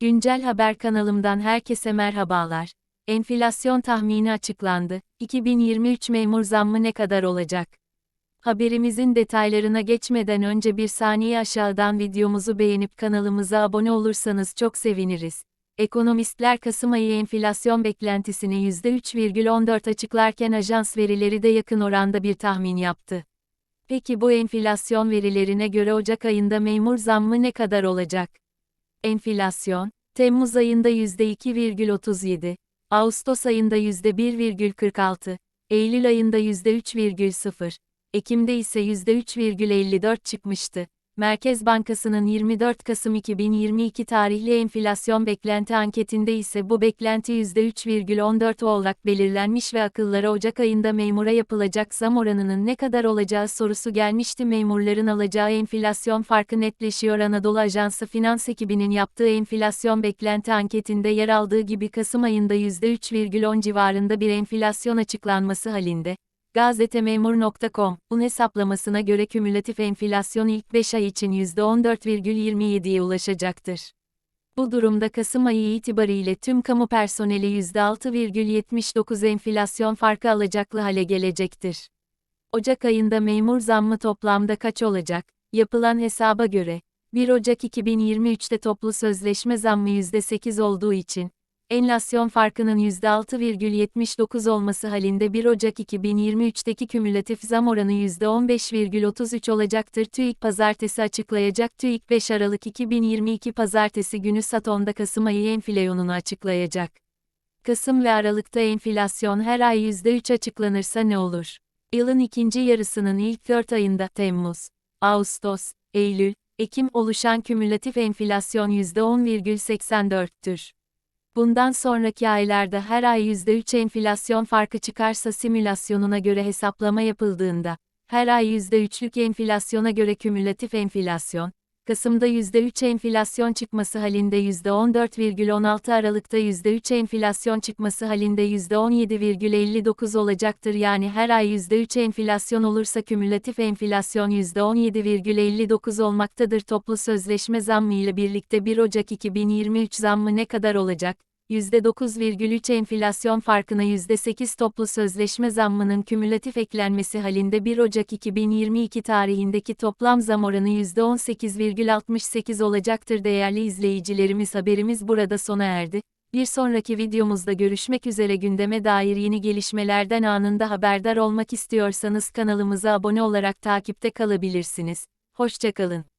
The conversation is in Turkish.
Güncel Haber kanalımdan herkese merhabalar. Enflasyon tahmini açıklandı. 2023 memur zammı ne kadar olacak? Haberimizin detaylarına geçmeden önce bir saniye aşağıdan videomuzu beğenip kanalımıza abone olursanız çok seviniriz. Ekonomistler Kasım ayı enflasyon beklentisini %3,14 açıklarken ajans verileri de yakın oranda bir tahmin yaptı. Peki bu enflasyon verilerine göre Ocak ayında memur zammı ne kadar olacak? Enflasyon, Temmuz ayında %2,37, Ağustos ayında %1,46, Eylül ayında %3,0, Ekim'de ise %3,54 çıkmıştı. Merkez Bankası'nın 24 Kasım 2022 tarihli enflasyon beklenti anketinde ise bu beklenti %3,14 olarak belirlenmiş ve akıllara Ocak ayında memura yapılacak zam oranının ne kadar olacağı sorusu gelmişti. Memurların alacağı enflasyon farkı netleşiyor. Anadolu Ajansı Finans ekibinin yaptığı enflasyon beklenti anketinde yer aldığı gibi Kasım ayında %3,10 civarında bir enflasyon açıklanması halinde, Gazetememur.com, un hesaplamasına göre kümülatif enflasyon ilk 5 ay için %14,27'ye ulaşacaktır. Bu durumda Kasım ayı itibariyle tüm kamu personeli %6,79 enflasyon farkı alacaklı hale gelecektir. Ocak ayında memur zammı toplamda kaç olacak? Yapılan hesaba göre, 1 Ocak 2023'te toplu sözleşme zammı %8 olduğu için, Enflasyon farkının %6,79 olması halinde 1 Ocak 2023'teki kümülatif zam oranı %15,33 olacaktır. TÜİK pazartesi açıklayacak. TÜİK 5 Aralık 2022 pazartesi günü Saton'da Kasım ayı enflasyonunu açıklayacak. Kasım ve Aralık'ta enflasyon her ay %3 açıklanırsa ne olur? Yılın ikinci yarısının ilk 4 ayında Temmuz, Ağustos, Eylül, Ekim oluşan kümülatif enflasyon %10,84'tür. Bundan sonraki aylarda her ay %3 enflasyon farkı çıkarsa simülasyonuna göre hesaplama yapıldığında, her ay %3'lük enflasyona göre kümülatif enflasyon, Kasım'da %3 enflasyon çıkması halinde %14,16 Aralık'ta %3 enflasyon çıkması halinde %17,59 olacaktır. Yani her ay %3 enflasyon olursa kümülatif enflasyon %17,59 olmaktadır. Toplu sözleşme zammı ile birlikte 1 Ocak 2023 zammı ne kadar olacak? %9,3 enflasyon farkına %8 toplu sözleşme zammının kümülatif eklenmesi halinde 1 Ocak 2022 tarihindeki toplam zam oranı %18,68 olacaktır değerli izleyicilerimiz haberimiz burada sona erdi. Bir sonraki videomuzda görüşmek üzere gündeme dair yeni gelişmelerden anında haberdar olmak istiyorsanız kanalımıza abone olarak takipte kalabilirsiniz. Hoşçakalın.